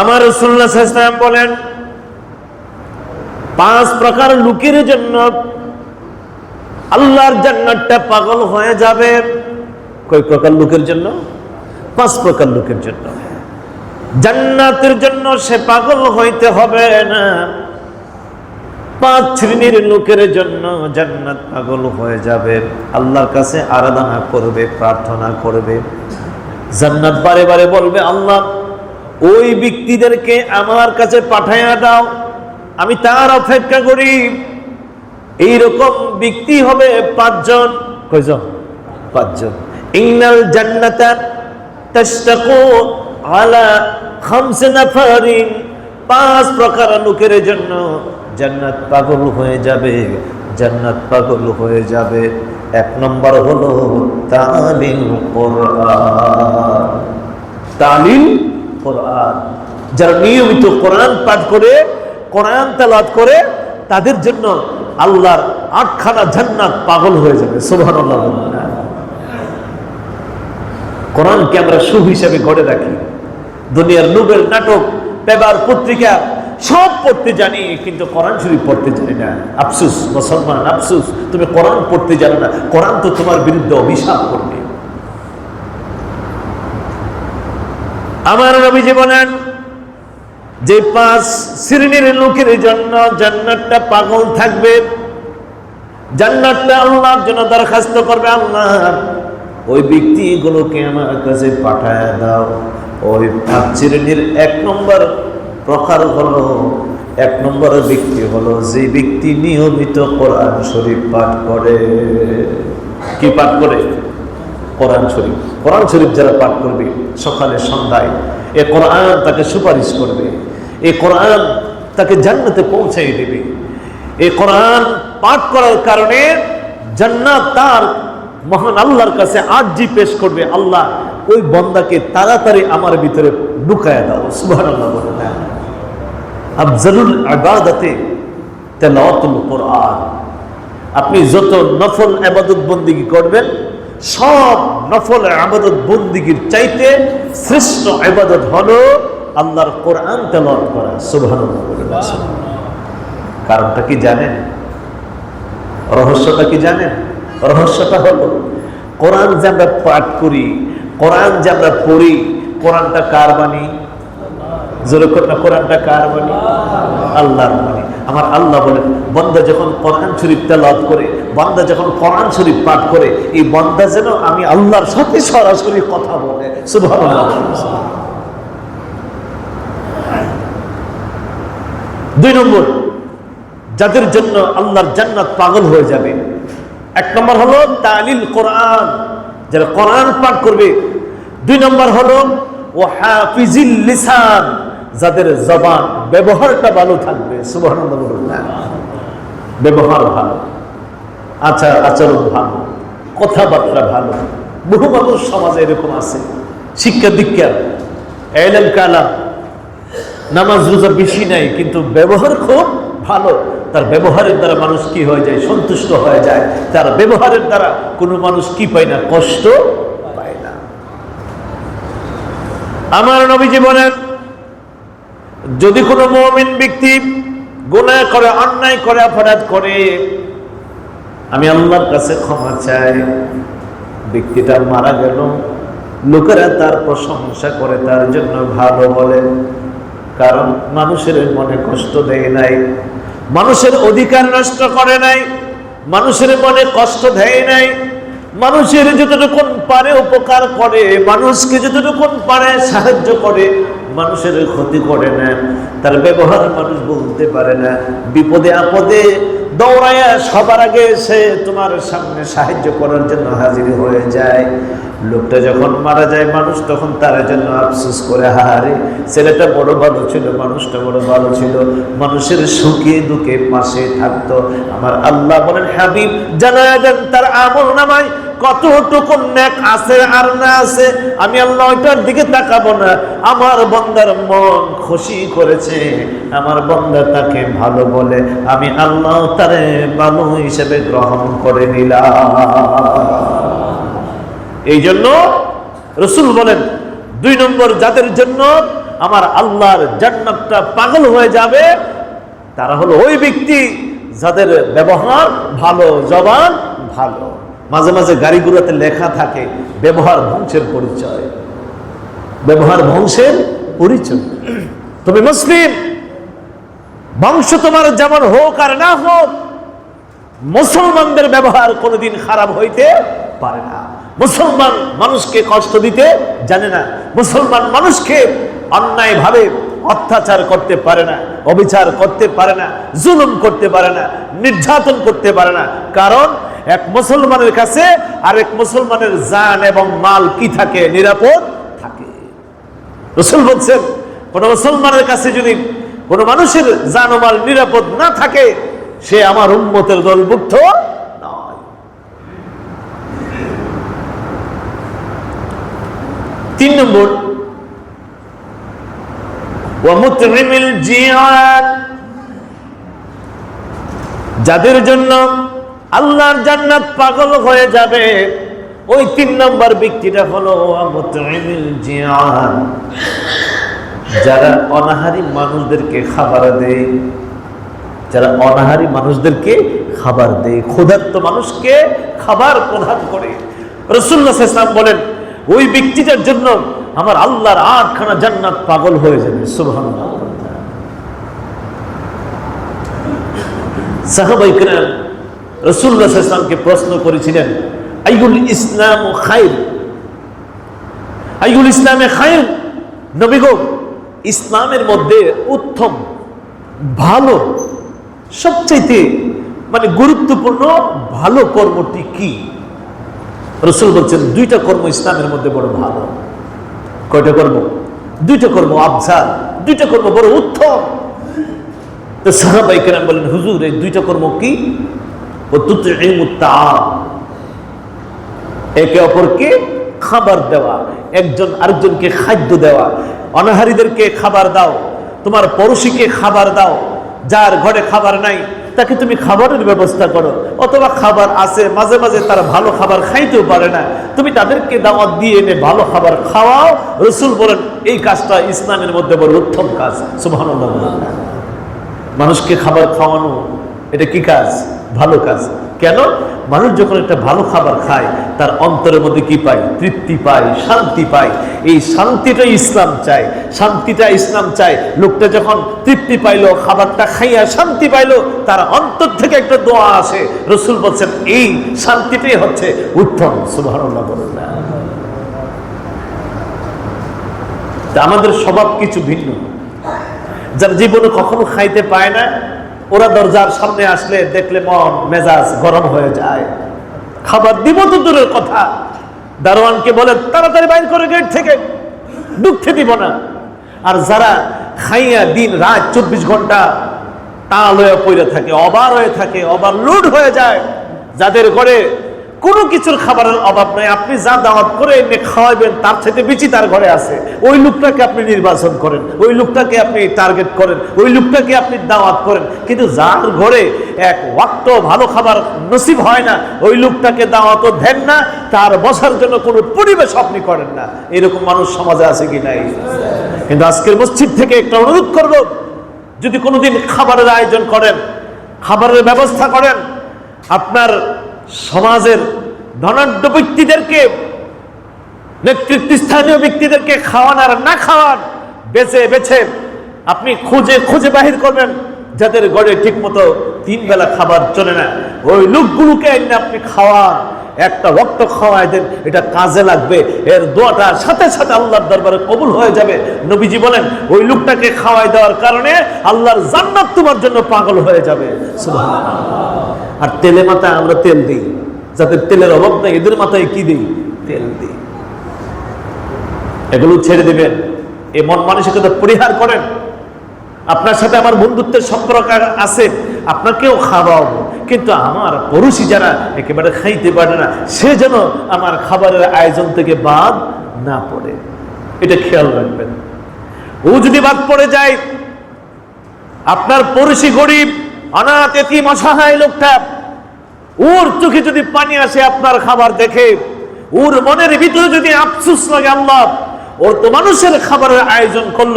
আমার রসুল্লাহ সাল্লাম বলেন, পাঁচ প্রকার লোকের জন্য আল্লাহর জান্নাতটা পাগল হয়ে যাবে। কয় প্রকার লোকের জন্য? পাঁচ প্রকার লোকের জন্য। জান্নাতের জন্য সে পাগল হইতে হবে না। পাঁচ শ্রেণির লোকের জন্য জান্নাত পাগল হয়ে যাবে। আল্লাহর কাছে আরাধনা করবে, প্রার্থনা করবে। জান্নাত বারে বারে বলবে, আল্লাহ ওই ব্যক্তিদেরকে আমার কাছে পাঠাইয়া দাও, আমি তার অপেক্ষা করি। এইরকম ব্যক্তি হবে পাঁচজন। কয়জন? পাঁচজন। ইন্নাল জান্নাতা তাশতাকু আলা পাঁচ প্রকার লোকের জন্য জান্নাত পাগল হয়ে যাবে, জান্নাত পাগল হয়ে যাবে। এক নম্বর হলো কোরআন। যারা নিয়মিত কোরআন পাঠ করে, কোরআন তেলাওয়াত করে, তাদের জন্য আল্লাহর আটখানা জান্নাত পাগল হয়ে যাবে। সুবহানাল্লাহ বলুন। না। কোরআনকে আমরা সুখ হিসাবে গড়ে রাখি। দুনিয়ার নোবেল, নাটক, পেপার, পত্রিকা, সব পড়তে জানি, কিন্তু কোরআন শরীফ পড়তে জানি না। আফসুস, মুসলমান, আফসুস, তুমি কোরআন পড়তে জানো না। কোরআন তো তোমার বিরুদ্ধে অভিশাপ করবে। আমার নবীজি বলেন যে পাঁচ শ্রেণির লোকের জন্য জান্নাতটা পাগল থাকবে, জান্নাতটা আল্লাহর জন্য দরখাস্ত করবে আল্লাহ ওই ব্যক্তিগুলোকে আমার কাছে পাঠায় দাও। ওই পাঁচ শ্রেণির এক নম্বর প্রকার হলো, এক নম্বর ব্যক্তি হলো যে ব্যক্তি নিয়মিত কোরআন শরীফ পাঠ করে। কি পাঠ করে? কোরআন শরীফ। কোরআন শরীফ যারা পাঠ করবে, সকালে, সন্ধ্যায়, এ কোরআন তাকে সুপারিশ করবে। এ কোরআন তাকে জান্নাতে পৌঁছাই দেবে। এই কোরআন পাঠ করার কারণে জান্নাত তার মহান আল্লাহর কাছে আর্জি পেশ করবে। আল্লাহ ওই বন্দাকে তাড়াতাড়ি আমার ভিতরে ঢুকায় দাও। না আফজালুল ইবাদাতে তেলাওয়াতুল কোরআন। আপনি যত নফল আবাদত বন্দিগি করবেন সব নফল আবাদত বন্দিগির চাইতে শ্রেষ্ঠ আবাদত হলো আল্লাহর কোরআন তেলাওয়াত করা, সুবহানাল্লাহ বলে না। কারণটা কি জানেন? রহস্যটা কি জানেন? রহস্যটা হলো, কোরআন যে আমরা পাঠ করি, কোরআন যে আমরা পড়ি, কোরআনটা কার বাণী? জোরে না, কোরআনটা কার বাণী? আল্লাহর বাণী। আমার আল্লাহ বলেন, বন্দা যখন কোরআন শরীফ তেলাওয়াত করে বন্দা যখন কোরআন শরীফ পাঠ করে, এই বন্দা যেন আমি আল্লাহর সাথে সরাসরি কথা বলে। সুবহানাল্লাহ। দুই নম্বর, যাদের জন্য আল্লাহর জান্নাত পাগল হয়ে যাবে। এক নম্বর হলো তালিল কোরআন। যারা কোরআন পাঠ করবে। দুই নম্বর হলো ও হাফিজিল লিসান। যাদের জবান, ব্যবহারটা ভালো থাকবে। সুবহানাল্লাহ ব্যবহার ভালো। আচার আচরণ ভালো, কথাবার্তা ভালো, বহু মানুষ সমাজে এরকম আছে। শিক্ষা দীক্ষা, এলেম কালাম, নামাজ রোজা বেশি নাই, কিন্তু ব্যবহার খুব ভালো। তার ব্যবহারের দ্বারা মানুষ কি হয়ে যায়? সন্তুষ্ট হয়ে যায়। তার ব্যবহারের দ্বারা কোনো মানুষ কি পায় না? কষ্ট পায় না। আমার নবীজি বলেন, যদি কোনো মমিন ব্যক্তি গুনাহ করে, অন্যায় করে, অপরাধ করে আমি আল্লাহর কাছে ক্ষমা চাই। ব্যক্তিটা মারা গেল। লোকেরা তার প্রশংসা করে, তার জন্য ভালো বলে। কারণ মানুষের মনে কষ্ট দেয় নাই। মানুষের অধিকার নষ্ট করে নাই। মানুষের মনে কষ্ট দেয় নাই। মানুষের যতটুকুন পারে উপকার করে, মানুষকে যতটুকুন পারে সাহায্য করে, মানুষের ক্ষতি করে না। তার ব্যবহার মানুষ বলতে পারে না। বিপদে আপদে দৌড়াইয়া সবার আগে এসে তোমার সামনে সাহায্য করার জন্য হাজির হয়ে যায়। লোকটা যখন মারা যায়, মানুষ তখন তার জন্য আফসোস করে হারে ছেলেটা বড় ভালো ছিল, মানুষটা বড় ভালো ছিল, মানুষের সুখে দুঃখে পাশে থাকতো। আমার আল্লাহ বলেন, হাবিব জানা দেন তার আমল নামায় কতটুকু ন্যাক আছে আর না আছে, আমি আল্লাহ ওইটার দিকে তাকাবো না। আমার বন্দার মন খুশি করেছে, আমার বন্দা তাকে ভালো বলে, আমি আল্লাহ তারে ভালো হিসেবে গ্রহণ করে নিলাম। এই জন্য রসুল বলেন, দুই নম্বর যাদের জন্য আমার আল্লাহর জান্নাতটা পাগল হয়ে যাবে, তারা হলো ওই ব্যক্তি যাদের ব্যবহার ভালো, জবান ভালো। মাঝে মাঝে গাড়িগুলোতে লেখা থাকে, ব্যবহার ধ্বংসের পরিচয়। ব্যবহার ধ্বংসের পরিচয়। তুমি মুসলিম, বংশ তোমার যেমন হোক আর না হোক, মুসলমানদের ব্যবহার কোনোদিন খারাপ হইতে পারে না। মুসলমান মানুষকে কষ্ট দিতে জানে না। মুসলমান মানুষকে অন্যায় ভাবে অত্যাচার করতে পারে না, অবিচার করতে পারে না, জুলুম করতে পারে না, নির্যাতন করতে পারে না। কারণ এক মুসলমানের কাছে আর এক মুসলমানের জান এবং মাল কি থাকে? নিরাপদ থাকে। রসুল বলছেন, কোন মুসলমানের কাছে যদি কোন মানুষের জানমাল নিরাপদ না থাকে, সে আমার উন্মতের দলভুক্ত নয়। তিন নম্বর যাদের জন্য আল্লাহর জান্নাত পাগল হয়ে যাবে। ওই তিন নম্বর ব্যক্তিটা হলো যারা অনাহারি মানুষদেরকে খাবার দেয়, যারা অনাহারি মানুষদেরকে খাবার দেয়, ক্ষুধার্ত মানুষকে খাবার প্রদান করে। রসুল্লাহ ইসলাম বলেন, ওই ব্যক্তিটার জন্য আমার আল্লাহর আটখানা জান্নাত পাগল হয়ে যাবে। সুবহান সাহাবাই কেরাম রসুল্লাহ ইসলামকে প্রশ্ন করেছিলেন আইগুল ইসলাম ও খাইর আইগুল ইসলামে খাইর নবীগম ইসলামের মধ্যে উত্তম, ভালো, সবচাইতে মানে গুরুত্বপূর্ণ, ভালো কর্মটি কি? রসুল বলছেন, দুইটা কর্ম ইসলামের মধ্যে বড় ভালো। কয়টা কর্ম? দুইটা কর্ম আবসার দুইটা কর্ম বড় উত্তম। তো কেরাম বলেন, হুজুর, এই দুইটা কর্ম কি? একে অপরকে খাবার দেওয়া, একজন আরেকজনকে খাদ্য দেওয়া, অনাহারীদেরকে খাবার দাও, তোমার পড়োশীকে খাবার দাও, যার ঘরে খাবার নাই, তাকে তুমি খাবারের ব্যবস্থা করো। অথবা খাবার আছে, মাঝে মাঝে তারা ভালো খাবার খাইতেও পারে না। তুমি তাদেরকে দাওয়াত দিয়ে এনে ভালো খাবার খাওয়াও। রসুল বলেন, এই কাজটা ইসলামের মধ্যে বড় উত্তম কাজ। সুবাহ মানুষকে খাবার খাওয়ানো এটা কি কাজ? ভালো কাজ। কেন? মানুষ যখন একটা ভালো খাবার খায়, তার অন্তরের মধ্যে কি পায়? তৃপ্তি পায়, শান্তি পায়। এই শান্তিটা ইসলাম চায়। শান্তিটা ইসলাম চায়। লোকটা যখন তৃপ্তি পাইলো, খাবারটা খাইয়া শান্তি পাইলো, তার অন্তর থেকে একটা দোয়া আসে। রসুল বলছেন, এই শান্তিটাই হচ্ছে উত্তম। সুবাহ বলেন আমাদের স্বভাব কিছু ভিন্ন। যার জীবনে কখনো খাইতে পায় না ওরা দরজার সামনে আসলে দেখলে মন, মেজাজ গরম হয়ে যায়। খাবার দিব তো দূরের কথা। দারোয়ানকে বলে, তাড়াতাড়ি বাইর করে গেট থেকে। দুঃখে দিব না। আর যারা খাইয়া দিন রাত চব্বিশ ঘণ্টা তাল হয়ে পড়ে থাকে, অবার হয়ে থাকে, অবার লুট হয়ে যায়, যাদের ঘরে কোনো কিছুর খাবারের অভাব নাই। আপনি যা দাওয়াত করে এনে খাওয়াবেন তার সাথে বেশি তার ঘরে আছে। ওই লোকটাকে আপনি নির্বাচন করেন, ওই লোকটাকে আপনি টার্গেট করেন, ওই লোকটাকে আপনি দাওয়াত করেন। কিন্তু যার ঘরে এক ওয়াক্ত ভালো খাবার নসিব হয় না, ওই লোকটাকে দাওয়াতও দেন না, তার বসার জন্য কোনো পরিবেশ আপনি করেন না। এরকম মানুষ সমাজে আছে কি নাই? কিন্তু আজকের মসজিদ থেকে একটা অনুরোধ করব, যদি কোনোদিন খাবারের আয়োজন করেন, খাবারের ব্যবস্থা করেন, আপনার সমাজের ধনাঢ্য ব্যক্তিদেরকে, নেতৃত্বস্থানীয় ব্যক্তিদেরকে খাওয়ান আর না খাওয়ান, বেছে বেছে আপনি খুঁজে খুঁজে বাহির করবেন, যাদের গড়ে ঠিক মতো তিন বেলা খাবার চলে না। ওই লোকগুলোকে আপনি খাওয়ান, একটা রক্ত খাওয়াই দেন, এটা কাজে লাগবে। এর দোয়াটা সাথে সাথে আল্লাহর দরবারে কবুল হয়ে যাবে। নবীজি বলেন, ওই লোকটাকে খাওয়াই দেওয়ার কারণে আল্লাহর জান্নাত তোমার জন্য পাগল হয়ে যাবে। আর তেলে মাথায় আমরা তেল দিই। যাতে তেলের অভাব নাই, এদের মাথায় কি দিই? তেল দিই। এগুলো ছেড়ে দিবেন। এই মন মানসিকতা পরিহার করেন। আপনার সাথে আমার বন্ধুত্বের সম্পর্ক আছে, আপনাকেও খাওয়াবো। কিন্তু আমার পড়োশি যারা একেবারে খাইতে পারে না, সে যেন আমার খাবারের আয়োজন থেকে বাদ না পড়ে। এটা খেয়াল রাখবেন। ও যদি বাদ পড়ে যায়, আপনার পড়োশি গরিব অনাথ এতিম অসহায় লোকটা, ওর চোখে যদি পানি আসে আপনার খাবার দেখে, ওর মনের ভিতরে যদি আফসুস লাগে আল্লাহ, ওর তো মানুষের খাবারের আয়োজন করল,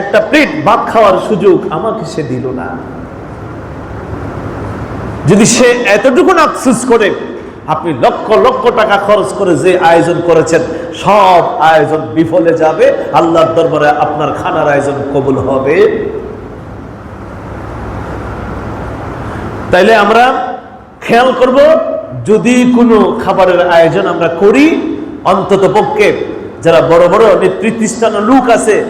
একটা প্লেট ভাত খাওয়ার সুযোগ আমাকে সে দিল না। যদি সে এতটুকু আফসুস করে, আপনি লক্ষ লক্ষ টাকা খরচ করে যে আয়োজন করেছেন, সব আয়োজন বিফলে যাবে, আল্লাহর দরবারে আপনার খানার আয়োজন কবুল হবে। তাইলে আমরা খেয়াল করব, যদি কোনো খাবারের আয়োজন আমরা করি, অন্তত পক্ষে যারা বড় বড় নেতৃত্বস্থান লোক আছে,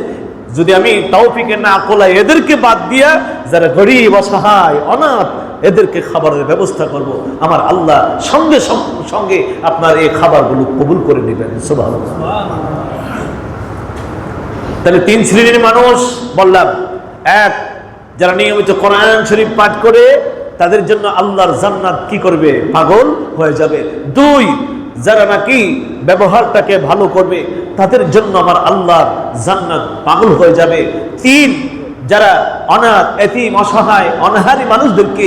যদি আমি তৌফিকে না কোলাই, এদেরকে বাদ দিয়া যারা গরিব, অসহায়, অনাথ, এদেরকে খাবারের ব্যবস্থা করব। আমার আল্লাহ সঙ্গে সঙ্গে- আপনার এই খাবারগুলো কবুল করে নেবেন। সুবহানাল্লাহ। তাহলে তিন শ্রেণির মানুষ বললাম, এক, যারা নিয়মিত কোরআন শরীফ পাঠ করে তাদের জন্য আল্লাহর জান্নাত কি করবে? পাগল হয়ে যাবে। দুই, যারা নাকি ব্যবহারটাকে ভালো করবে, তাদের জন্য আমার আল্লাহর জান্নাত পাগল হয়ে যাবে। তিন, যারা অনাথ, এতিম, অসহায়, অনাহারী মানুষদেরকে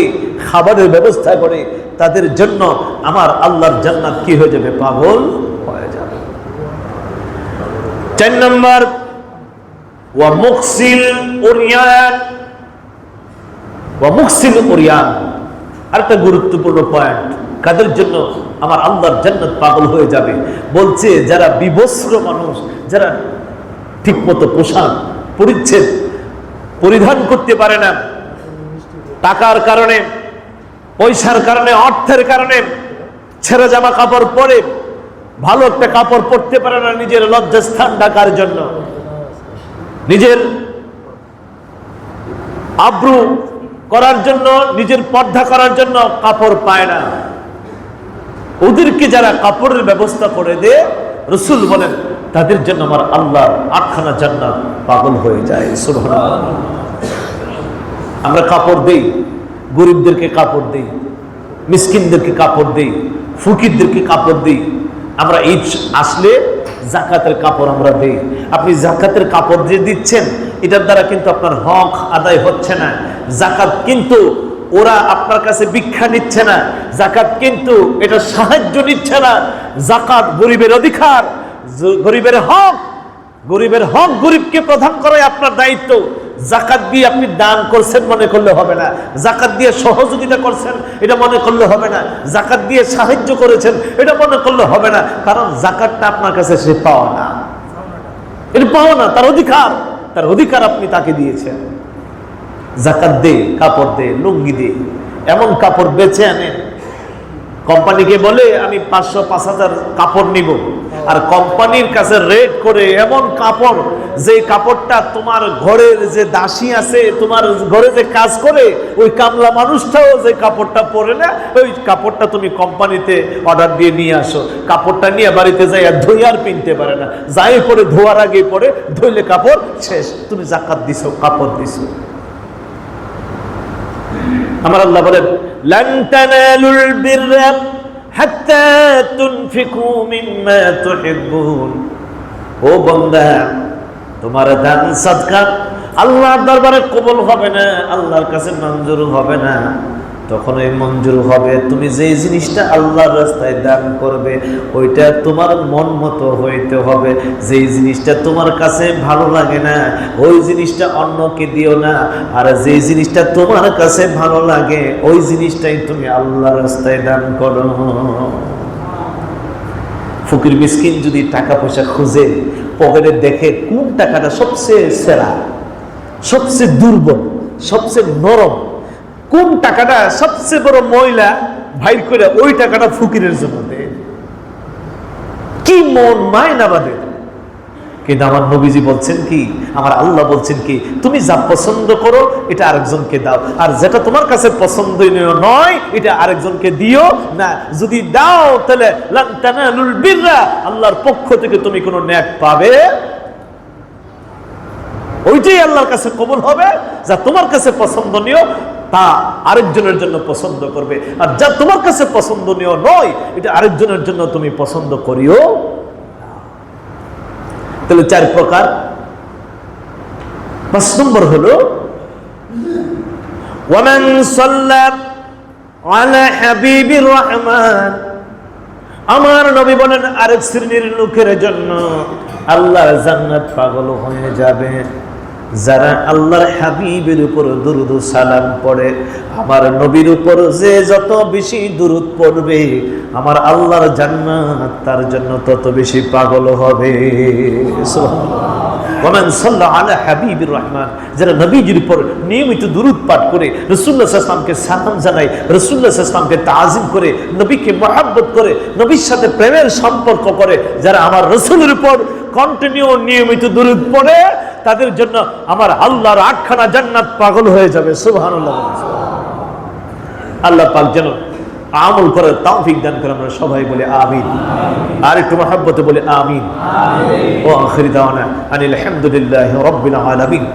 খাবারের ব্যবস্থা করে, তাদের জন্য আমার আল্লাহর জান্নাত কি হয়ে যাবে? পাগল হয়ে যাবে। চার নম্বর, ওয়া মুকসিল ওরিয়ান ওয়া মুকসিল ওরিয়ান আরেকটা গুরুত্বপূর্ণ পয়েন্ট কাদের জন্য? আমার আল্লাহর জান্নাত পাগল হয়ে যাবে। বলছে, যারা বিবস্ত্র মানুষ, যারা ঠিকমতো পোশাক পরিচ্ছেদ, পরিধান করতে পারে না, টাকার কারণে, পয়সার কারণে, অর্থের কারণে, ছেঁড়া জামা কাপড় পরে, ভালো একটা কাপড় পরতে পারে না নিজের লজ্জাস্থান ঢাকার জন্য। নিজের আব্রু করার জন্য, নিজের পর্দা করার জন্য কাপড় পায় না। ওদেরকে যারা কাপড়ের ব্যবস্থা করে দে রসুল বলেন, তাদের জন্য আমার আল্লাহ আটখানা জান্নাত পাগল হয়ে যায়। আমরা কাপড় দেই, গরিবদেরকে কাপড় দেই, মিসকিনদেরকে কাপড় দেই, ফকিরদেরকে কাপড় দেই। আমরা ঈদ আসলে জাকাতের কাপড় আমরা দিই। আপনি জাকাতের কাপড় যে দিচ্ছেন, এটার দ্বারা কিন্তু আপনার হক আদায় হচ্ছে না। জাকাত কিন্তু ওরা আপনার কাছে ভিক্ষা নিচ্ছে না। জাকাত কিন্তু এটা সাহায্য নিচ্ছে না। জাকাত গরিবের অধিকার, গরিবের হক গরিবের হক গরিবকে প্রধান করে আপনার দায়িত্ব। জাকাত দিয়ে আপনি দান করছেন মনে করলে হবে না। জাকাত দিয়ে সহযোগিতা করছেন, এটা মনে করলে হবে না। জাকাত দিয়ে সাহায্য করেছেন, এটা মনে করলে হবে না। কারণ জাকাতটা আপনার কাছে সে পাওয়া না। এটা পাওয়া না, তার অধিকার। তার অধিকার আপনি তাকে দিয়েছেন। জাকাত দে, কাপড় দে, লুঙ্গি দে, এমন কাপড় বেছে আনেন কোম্পানিকে বলে, আমি পাঁচশো পাঁচ হাজার কাপড় নিব। আর কোম্পানির কাছে রেট করে এমন কাপড়, যে কাপড়টা তোমার ঘরের যে দাসী আছে, তোমার ঘরে যে কাজ করে, ওই কামলা মানুষটাও যে কাপড়টা পরে না, ওই কাপড়টা তুমি কোম্পানিতে অর্ডার দিয়ে নিয়ে আসো। কাপড়টা নিয়ে বাড়িতে যাই আর ধুই আর পিনতে পারে না। যাই পরে, ধোয়ার আগে পরে ধুইলে কাপড় শেষ। তুমি জাকাত দিছো, কাপড় দিছো। আমার আল্লাহ বলেন, লান তানালুল বিররা হাত্তা তুনফিকু মিম্মা তুহিব্বুন। ও বান্দা, তোমার দান সাদকা আল্লাহর দরবারে কবুল হবে না, আল্লাহর কাছে মঞ্জুর হবে না। তখন এই মঞ্জুর হবে, তুমি যে জিনিসটা আল্লাহর রাস্তায় দান করবে, ওইটা তোমার মন মতো হইতে হবে। যেই জিনিসটা তোমার কাছে ভালো লাগে না, ওই জিনিসটা অন্যকে দিও না। আর যে জিনিসটা তোমার কাছে ভালো লাগে, ওই জিনিসটাই তুমি আল্লাহর রাস্তায় দান করো। ফকির মিসকিন যদি টাকা পয়সা খুঁজে, পকেটে দেখে কোন টাকাটা সবচেয়ে সেরা, সবচেয়ে দুর্বল, সবচেয়ে নরম কোন টাকাটা সবচেয়ে বড় মহিলা ভাই করে ওই টাকাটা ফকিরের জন্য দেয় কি মন মায়না বাদে। কিন্তু আমার নবীজি বলছেন কি, আমার আল্লাহ বলছেন কি, তুমি যা পছন্দ করো, এটা আরেকজনকে দাও। আর যেটা তোমার কাছে পছন্দনীয় নয়, এটা আরেকজনকে দিও না। যদি দাও, তাহলে আল্লাহর পক্ষ থেকে তুমি কোনো ন্যাক পাবে? ওইটাই আল্লাহর কাছে কবুল হবে। যা তোমার কাছে পছন্দনীয় তা আরেকজনের জন্য পছন্দ করবে। আর যা তোমার কাছে পছন্দনীয় নয়, এটা আরেকজনের জন্য তুমি পছন্দ করিও তাহলে চার প্রকার। পাঁচ নম্বর হলো, ওয়ামান সাল্লাম আলা হাবিবির রহমান। আমার নবী বলেন, আরেক শ্রেণির লোকের জন্য আল্লাহর জান্নাত পাগল হয়ে যাবে। যারা আল্লাহর হাবিবের উপর দুরুদ সালাম পড়ে, আমার নবীর উপর যে যত বেশি দুরুদ পড়বে, আমার আল্লাহর জান্নাত তার জন্য তত বেশি পাগল হবে। যারা রসুল্লাহ তাজিম করে, নবীকে করে, নবীর সাথে প্রেমের সম্পর্ক করে, যারা আমার রসুলের উপর কন্টিনিউ নিয়মিত দুরুদ পড়ে তাদের জন্য আমার আল্লাহর আটখানা জান্নাত পাগল হয়ে যাবে আল্লাহ পাক যেন আমল করে তাফিক দান করে আমরা সবাই বলে আমিন। আর একটু মহাব্বতে বলে আমিন। ও আখির আনিল হামদুলিল্লাহি রাব্বিল